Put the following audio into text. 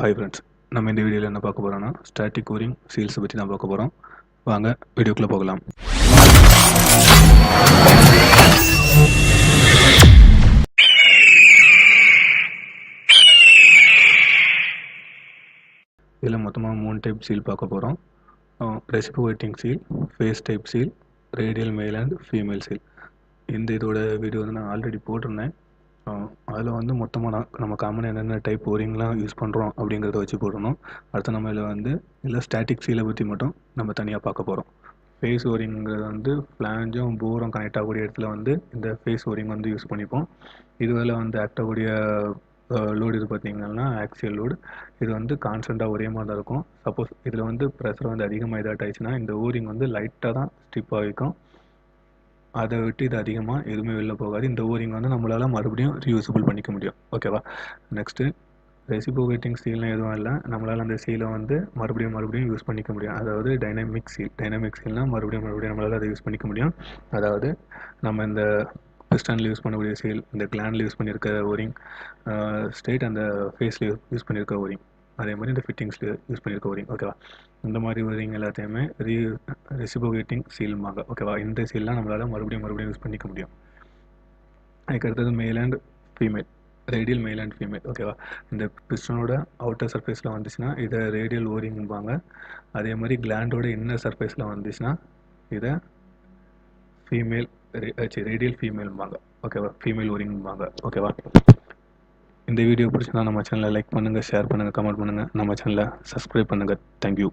Hi friends நம்ம இந்த வீடியோவில் என்ன பார்க்க போகிறோம்னா ஸ்டாட்டிக் கூரிங் சீல்ஸை பற்றி தான் பார்க்க போகிறோம் வாங்க வீடியோக்குள்ளே போகலாம். இதில் மொத்தமாக மூணு டைப் சீல் பார்க்க போகிறோம் reciprocating seal face type seal radial male and female seal இந்த இதோட வீடியோ வந்து நான் ஆல்ரெடி போட்டிருந்தேன். அதில் வந்து மொத்தமாக நான் நம்ம காமனாக என்னென்ன டைப் ஓரிங்லாம் யூஸ் பண்ணுறோம் அப்படிங்கிறத வச்சு போடணும். அடுத்து நம்ம இதில் வந்து இல்லை ஸ்டாட்டிக் சீலை பற்றி மட்டும் நம்ம தனியாக பார்க்க போகிறோம் ஃபேஸ் ஓரிங்கிறது வந்து ஃப்ளாஞ்சும் போரும் கனெக்ட் ஆகக்கூடிய இடத்துல வந்து இந்த ஃபேஸ் ஓரிங் வந்து யூஸ் பண்ணிப்போம். இதுவில் வந்து ஆக்ட் ஆகக்கூடிய லோடு இது பார்த்தீங்கன்னா ஆக்சியல் லோடு இது வந்து கான்ஸ்டண்ட்டாக ஒரே மாதிரி தான் இருக்கும். சப்போஸ் இதில் வந்து ப்ரெஷர் வந்து அதிகமாக இதாட் ஆயிடுச்சுன்னா இந்த ஓரிங் வந்து லைட்டாக தான் ஸ்டிப் ஆகிக்கும் அதை விட்டு இது அதிகமாக எதுவுமே வெளில போகாது. இந்த ஓரிங் வந்து நம்மளால் மறுபடியும் ரீயூசபிள் பண்ணிக்க முடியும். ஓகேவா நெக்ஸ்ட்டு ரெசிபோகேட்டிங் சீல்லாம் எதுவும் இல்லை. நம்மளால் அந்த சீலை வந்து மறுபடியும் மறுபடியும் யூஸ் பண்ணிக்க முடியும். அதாவது டைனமிக் சீல் டைனமிக் சீல்னால் மறுபடியும் மறுபடியும் நம்மளால் அதை யூஸ் பண்ணிக்க முடியும். அதாவது நம்ம இந்த பிஸ்டனில் யூஸ் பண்ணக்கூடிய சீல் இந்த கிளாண்டில் யூஸ் பண்ணியிருக்க ஓரிங் ஸ்டேட் அந்த ஃபேஸில் யூஸ் பண்ணியிருக்க ஓரிங் அதே மாதிரி இந்த ஃபிட்டிங்ஸில் யூஸ் பண்ணியிருக்க ஒரிங் ஓகேவா இந்த மாதிரி ஓரிங் எல்லாத்தையுமே ரீ ரெசிபோகேட்டிங் சீல்மாங்க ஓகேவா இந்த சீல்லாம் நம்மளால் மறுபடியும் மறுபடியும் யூஸ் பண்ணிக்க முடியும். அதுக்கு அடுத்தது male and female radial male and female ஓகேவா இந்த பிஸ்டனோட அவுட்டர் சர்ஃபேஸில் வந்துச்சுன்னா இதை ரேடியல் ஓரிங்பாங்க அதே மாதிரி கிளாண்டோட இன்னர் சர்ஃபேஸில் வந்துச்சுன்னா இதை ஃபீமேல் ரேடியல் ஃபீமேல்பாங்க ஓகேவா ஃபீமேல் ஓரிங்பாங்க ஓகேவா இந்த வீடியோ பிடிச்சிருந்தா நம்ம சேனலை லைக் பண்ணுங்கள் ஷேர் பண்ணுங்கள் கமெண்ட் பண்ணுங்கள் நம்ம சேனலை சப்ஸ்கிரைப் பண்ணுங்கள் தேங்க்யூ